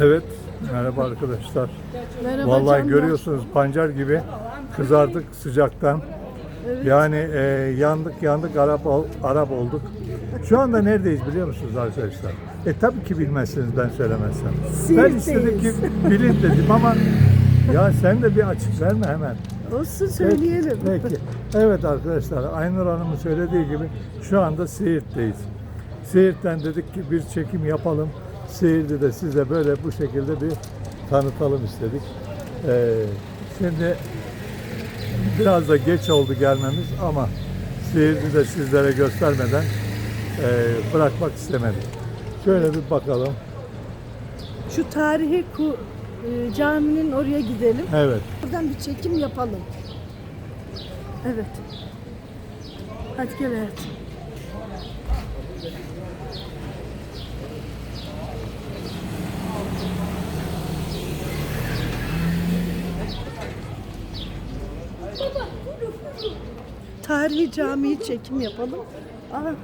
Evet, merhaba arkadaşlar. Merhaba Vallahi canlar. görüyorsunuz pancar gibi kızardık sıcaktan. Yani e, yandık yandık Arap ol- Arap olduk. Şu anda neredeyiz biliyor musunuz arkadaşlar? E tabii ki bilmezsiniz ben söylemezsem. Ben Siirt'teyiz. istedim ki bilin dedim ama ya sen de bir açık verme hemen. Olsun Peki, söyleyelim. Peki. Evet arkadaşlar Aynur Hanım'ın söylediği gibi şu anda Siirt'teyiz. Siirt'ten dedik ki bir çekim yapalım. Siirt'i de size böyle bu şekilde bir tanıtalım istedik. Ee, şimdi biraz da geç oldu gelmemiz ama Siirt'i de sizlere göstermeden e, bırakmak istemedik. Şöyle bir bakalım. Şu tarihi ku, e, caminin oraya gidelim. Evet. Buradan bir çekim yapalım. Evet. Hadi gel hayatım. Tarihi camiyi çekim yapalım. Aha,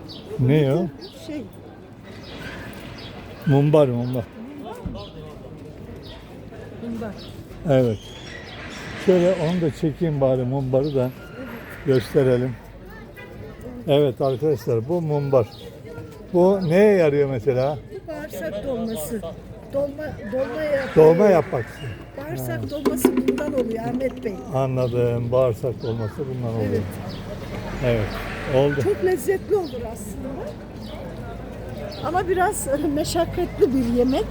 Ne o? şey, Mumbar mumbar. bundan. Evet. Şöyle onu da çekeyim bari mumbarı da gösterelim. Evet arkadaşlar bu mumbar. Bu neye yarıyor mesela? Bağırsak dolması. Dolma, dolma yap- Dolma yapmak için. Bağırsak dolması bundan oluyor Ahmet Bey. Anladım. Bağırsak olması bundan oluyor. Evet. Evet. Oldu. Çok lezzetli olur aslında. Ama biraz meşakkatli bir yemek.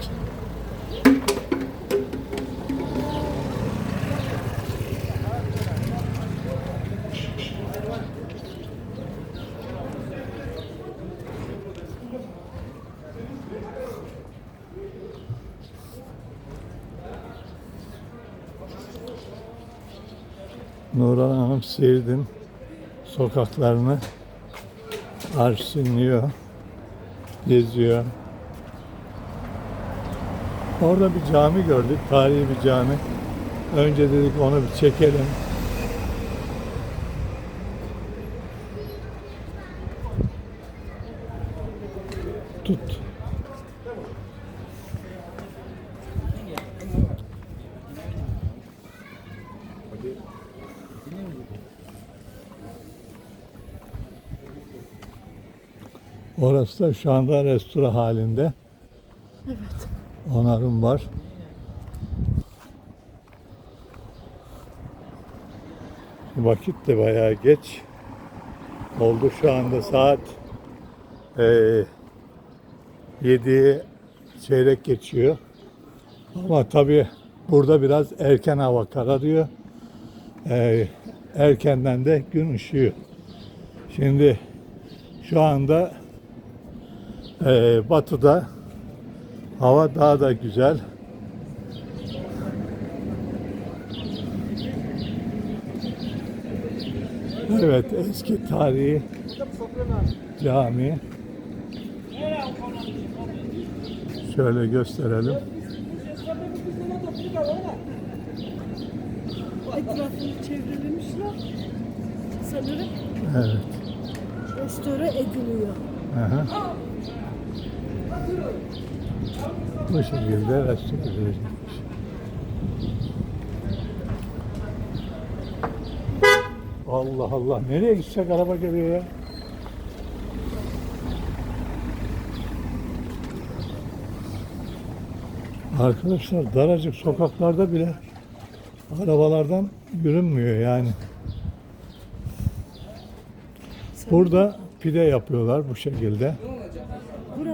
Nurhan Hanım Siirt'in sokaklarını arşınlıyor, geziyor. Orada bir cami gördük, tarihi bir cami. Önce dedik onu bir çekelim. Orası da şu anda restoran halinde. Evet. Onarım var. Vakit de bayağı geç oldu. Şu anda saat eee 7 çeyrek geçiyor. Ama tabii burada biraz erken hava kararıyor. Eee, erkenden de gün ışıyor. Şimdi şu anda eee, batıda Hava daha da güzel. Evet, eski tarihi cami. Şöyle gösterelim. Etrafını çevrelemişler. Sanırım Evet. restore ediliyor. Aha. Bu şekilde restore edilecekmiş. Allah Allah. Nereye gidecek araba geliyor ya? Arkadaşlar daracık sokaklarda bile arabalardan yürünmüyor yani. Burada pide yapıyorlar bu şekilde.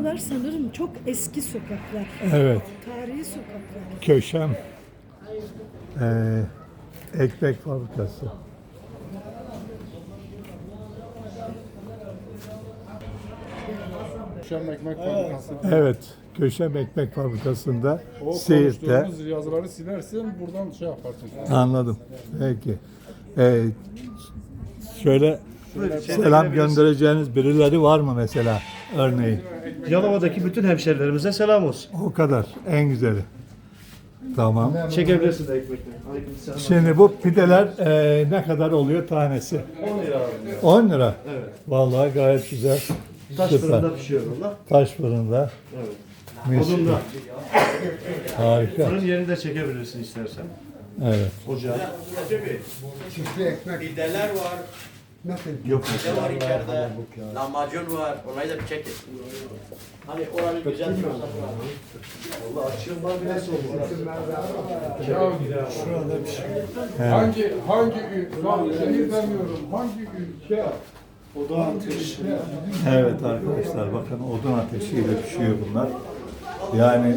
Buralar sanırım çok eski sokaklar. Evet. Tarihi sokaklar. Köşem eee, ekmek fabrikası. Şam ekmek fabrikası. Evet, Köşem ekmek fabrikasında O Siirt'te. konuştuğumuz yazıları silersin buradan şey yaparsın. Anladım. Peki. Eee, şöyle selam göndereceğiniz birileri var mı mesela örneğin? Yalova'daki bütün hemşerilerimize selam olsun. O kadar. En güzeli. Tamam. Çekebilirsiniz ekmekleri. Aleykümselam. Şimdi bu pideler eee, ne kadar oluyor tanesi? 10 lira abi. 10 lira. Evet. Vallahi gayet güzel. Taş Süper. fırında pişiyor onlar. Taş fırında. Evet. Mis. Odunda. Harika. Fırın yerini de çekebilirsin istersen. Evet. Ocağı. Pideler var, Yok. pide var içeride, lahmacun var, orayı da bir çekin. Hani oranın güzel bir ortamı var. Valla açığından bile soğuk. Hangi hangi ülke? Lan seni demiyorum. Hangi ülke? O da ateş. Evet arkadaşlar bakın odun ateşiyle pişiyor bunlar. Yani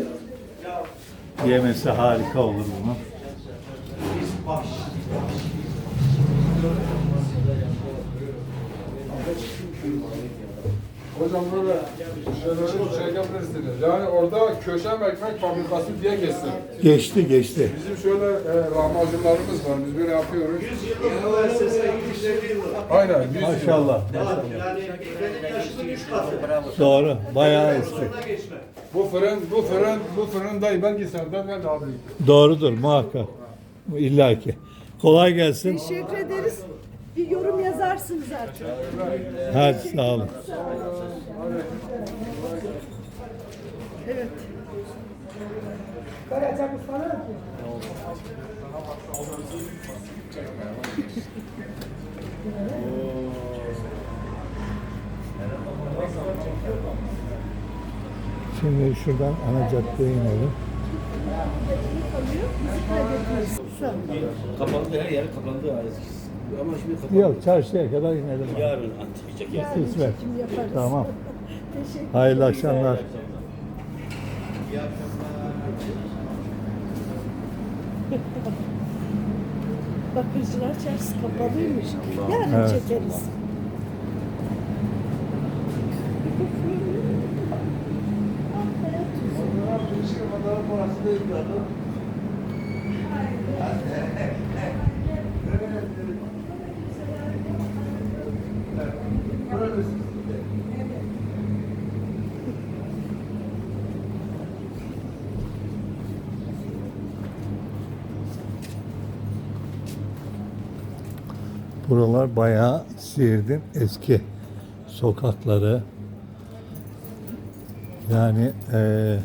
yemesi harika olur bunun. Hocam böyle şeyleri çekebilirsiniz. Yani orada köşem ekmek fabrikası diye geçsin. Geçti geçti. Bizim şöyle e, lahmacunlarımız var. Biz böyle yapıyoruz. 100 yıllık müessese 250 yıllık. Aynen. Biz Maşallah. Yani ekmeğin yaşının 3 katı. Doğru. Bayağı eski. Bu fırın, bu fırın, bu fırın dayı ben gitsem ben de alayım. Doğrudur muhakkak. İlla ki. Kolay gelsin. Teşekkür ederiz. Bir yorum yazarsınız artık. Hadi sağ olun. Evet. Şimdi şuradan ana caddeye inelim. Kapandı her yer kapandı. Ama şimdi kapandı. Yok çarşıya kadar inelim. Yarın çıkacak ya. Kısmet. Çekim yaparız. Tamam. Teşekkür Hayırlı akşamlar. Bakırcılar Çarşısı kapalıymış. Yarın Evet. çekeriz. Buralar bayağı Siirt'in eski sokakları. Yani eee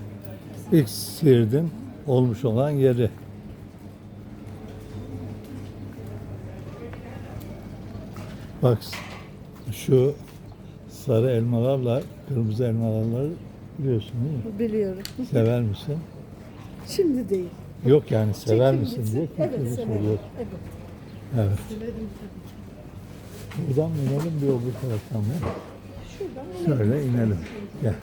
ilk Siirt'in olmuş olan yeri. Bak şu sarı elmalarla kırmızı elmalarla biliyorsun değil mi? Biliyorum. Sever misin? Şimdi değil. Yok yani sever Çekim misin gitsin. diye Evet kimse severim. Evet. Evet. Severim tabii ki. Buradan mı inelim bir öbür taraftan mı? Şuradan Şöyle inelim. Gel.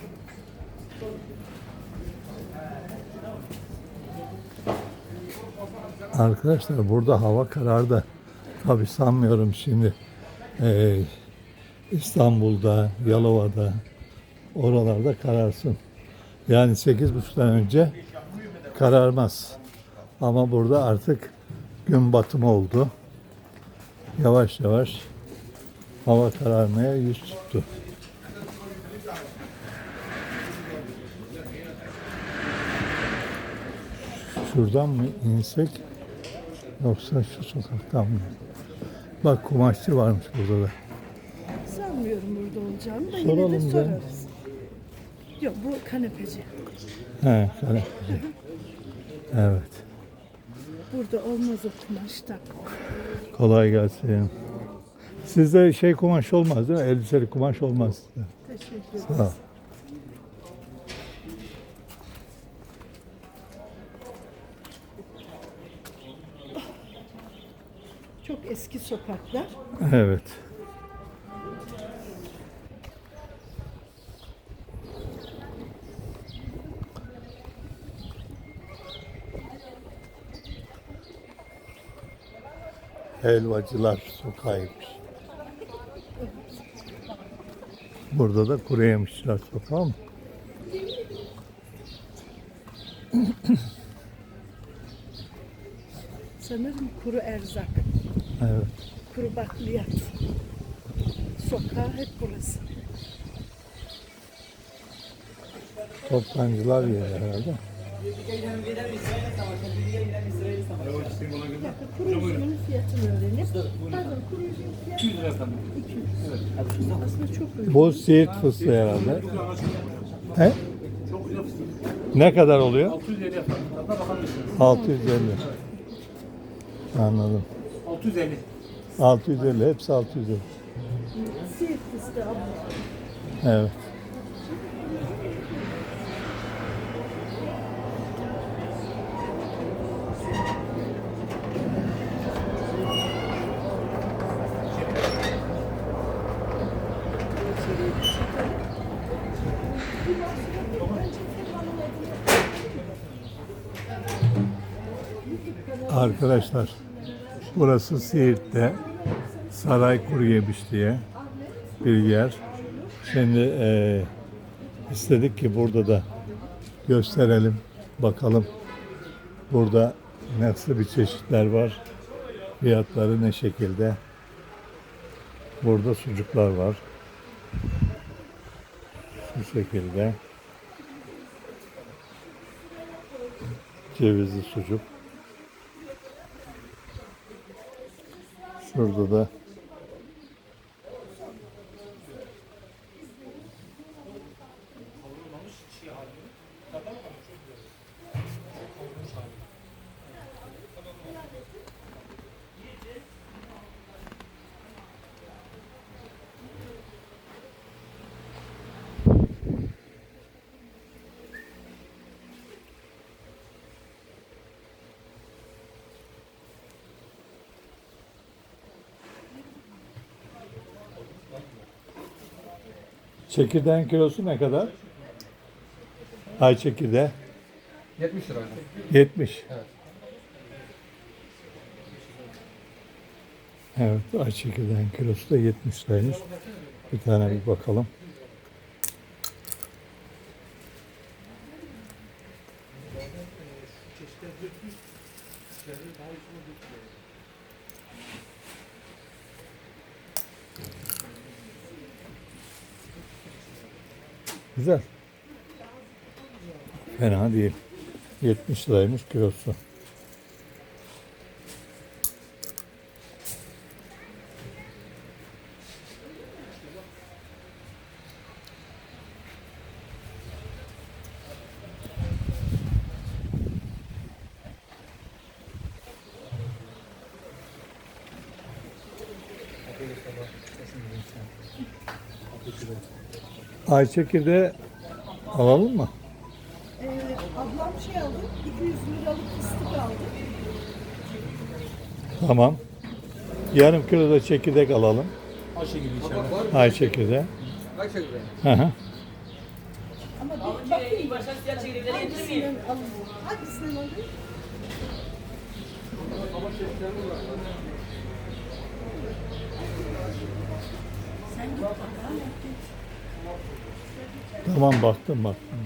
Arkadaşlar burada hava karardı. Tabi sanmıyorum şimdi eee, İstanbul'da, Yalova'da oralarda kararsın. Yani 8.30'dan önce kararmaz. Ama burada artık gün batımı oldu. Yavaş yavaş hava kararmaya yüz tuttu. Şuradan mı insek yoksa şu sokaktan mı? Bak kumaşçı varmış burada da. sanmıyorum burada olacağını da Soralım yine de canım. sorarız. Yok bu kanepeci. He, şöyle. Evet. Burada olmaz o kumaştan. Kolay gelsin. Sizde şey kumaş olmaz değil mi? Elbiseli kumaş olmaz. Teşekkür ederim. Sağ ol. Çok eski sokaklar. Evet. Helvacılar sokağıymış. Burada da kuru yemişçiler sokağı mı? Sanırım kuru erzak, Evet. kuru bakliyat. Sokağı hep burası. Toptancılar yeri herhalde. Dakika kuru üzümün fiyatını öğrenelim. Pardon kuru üzümün fiyatı 200 lira efendim. 200. Aslında çok uygun. Bu Siirt fıstığı herhalde. He? Ne kadar oluyor? 650 efendim. Tadına bakabilirsiniz. 650. Anladım. 650. 650 hepsi 650. Siirt fıstığı abla. Evet. Arkadaşlar burası Siirt'te Saray Kuru Yemiş diye bir yer. Şimdi eee, istedik ki burada da gösterelim, bakalım. Burada nasıl bir çeşitler var, fiyatları ne şekilde. Burada sucuklar var. Bu şekilde. Cevizli sucuk. Şurada da çekirdeğin kilosu ne kadar? Ay çekirdeği 70 lira. 70. Evet. Evet, ay çekirdeğin kilosu da 70 liraymış. Bir tane bir bakalım. Güzel. Fena değil. 70 liraymış kilosu. Ay çekirdeği alalım mı? Ee, ablam şey aldı, 200 liralık fıstık aldı. Tamam. Yarım kilo da çekirdek alalım. Ayşegül inşallah. Ay çekirdeği. Hı hı. Ama bir bakayım hangisinden alın. Hangisinden alın? Sen git bakalım. Tamam baktım baktım.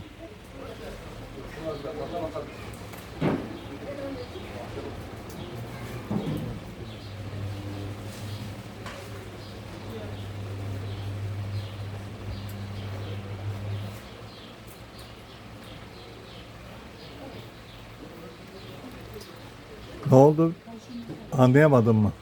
Ne oldu? Anlayamadın mı?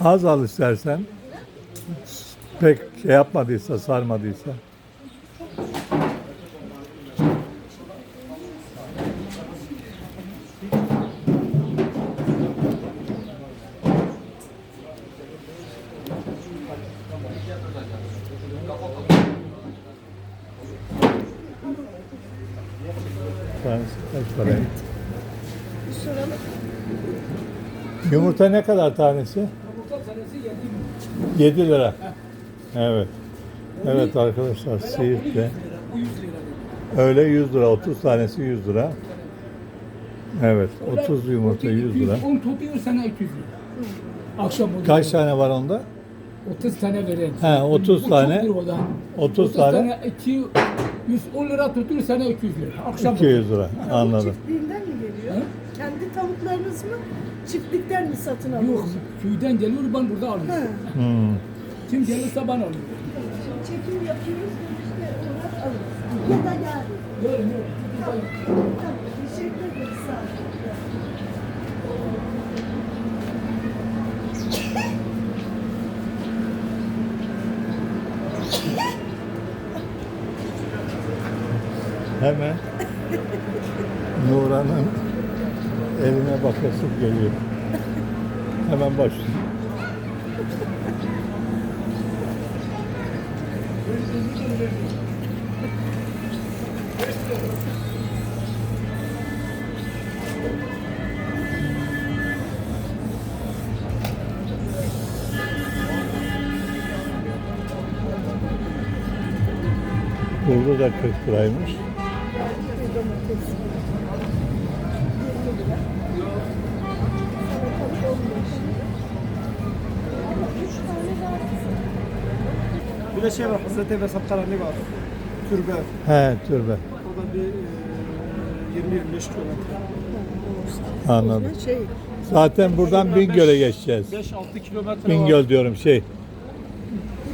Az al istersen. Pek şey yapmadıysa, sarmadıysa. Tanesi kaç parayı? Bir soralım. Yumurta ne kadar tanesi? 7 lira. Evet. Evet arkadaşlar Siirt'te öyle 100 lira 30 tanesi 100 lira. Evet 30 yumurta 100 lira. 10 tutuyor sana 200 lira. Akşam. Kaç tane var onda? 30 tane veren. He, 30 Bu tane. çoktur o da. 30 tane tane 200 110 lira tutuyor sana 200 lira. Akşam 200 lira. Anladım. çiftliğinden mi geliyor? Kendi tavuklarınız mı? Çiftlikten mi satın alıyorsun? Yok, köyden geliyor, ben burada alıyorum. Hmm. Kim gelirse ben alıyorum. Çekim yapıyoruz, işte olarak alıyoruz. Ya da yarın. Yarın, yarın. Hemen Nurhan'ın eline bakasım geliyor. Hemen başlıyor. Burada da 40 liraymış. Bir de şey var, Hazreti Ebu Sakkarani var. Türbe. He türbe. O da bir e, 20-25 kilometre. Anladım. Şey, Zaten buradan Bingöl'e geçeceğiz. 5-6 kilometre var. Bingöl diyorum şey.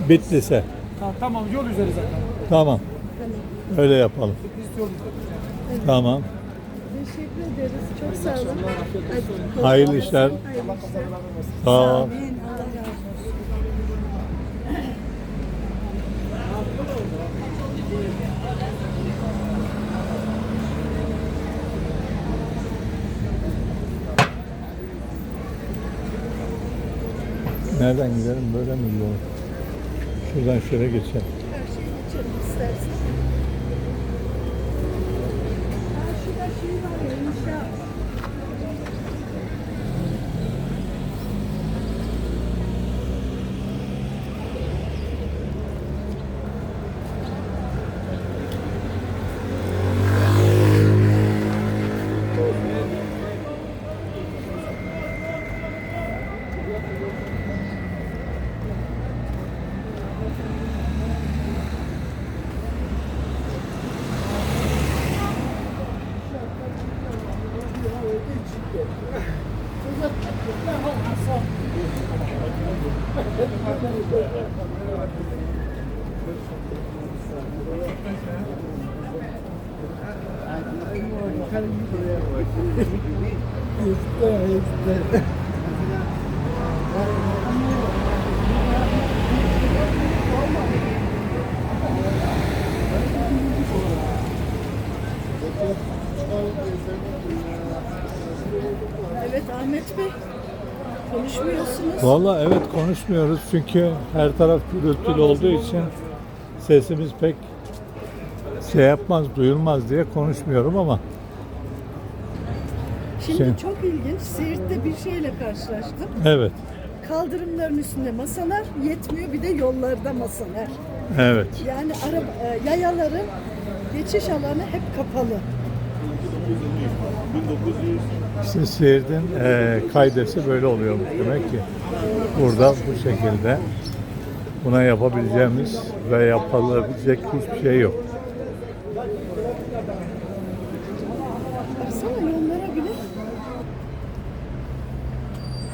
Bitlis'e. Ha, tamam yol üzeri zaten. Tamam. Öyle yapalım. Biz yol üzeri. Tamam. Teşekkür ederiz. Çok sağ olun. Hadi, Hayırlı işler. Hayırlı işler. Sağ ol. Amin. Allah razı olsun. Nereden gidelim? Böyle mi gidelim? Şuradan şöyle geçelim. Ahmet Bey. Konuşmuyorsunuz. Vallahi evet konuşmuyoruz çünkü her taraf gürültülü olduğu için sesimiz pek şey yapmaz, duyulmaz diye konuşmuyorum ama Şimdi Şey- çok ilginç. Siirt'te bir şeyle karşılaştım. evet, Kaldırımların üstünde masalar yetmiyor bir de yollarda masalar. evet. Yani araba, e, yayaların geçiş alanı hep kapalı. İşte Siirt'in eee kaidesi böyle oluyor demek ki. Burada bu şekilde buna yapabileceğimiz ve yapılabilecek hiçbir şey yok.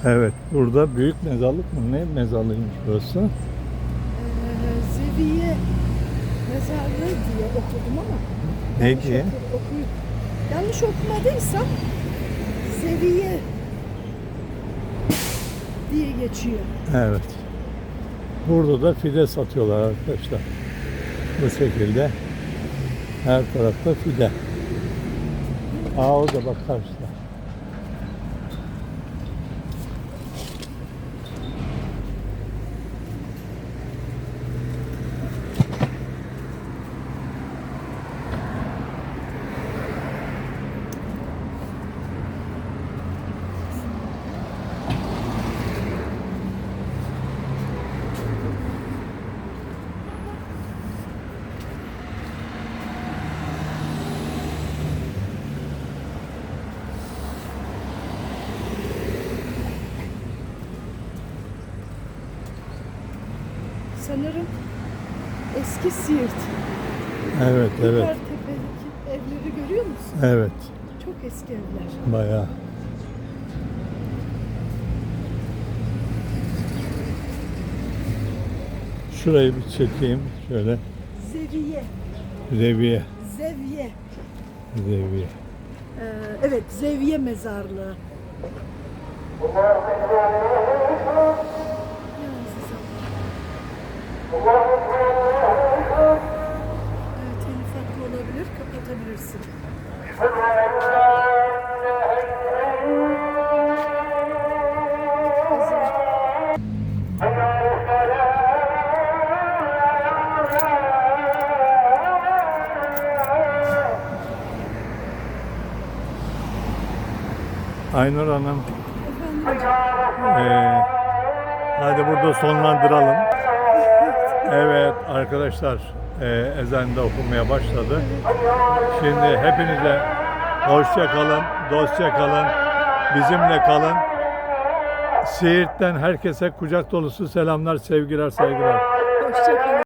Evet, burada büyük mezarlık mı? Ne mezarlığıymış burası? e, Zeviye mezarlığı diye okudum ama Ne diye? oku- okuy- yanlış okumadıysam Zeviye diye geçiyor. Evet. Burada da fide satıyorlar arkadaşlar. Bu şekilde. Her tarafta fide. Aa o da bak karşıda. Sanırım eski Siirt. Evet, evet, Yukarı tepedeki evleri görüyor musun? evet. Çok eski evler. Bayağı. Şurayı bir çekeyim. Şöyle. Zeviye, Zeviye. Zevye. Zeviye. Ee, evet, Zevye mezarlığı. Evet, en ufak olabilir. Kapat atabilirsin. Aynur Hanım. Ee, hadi burada sonlandıralım. Evet arkadaşlar e, ezan da okunmaya başladı. Şimdi hepinize hoşça kalın, dostça kalın, bizimle kalın. Siirt'ten herkese kucak dolusu selamlar, sevgiler, saygılar.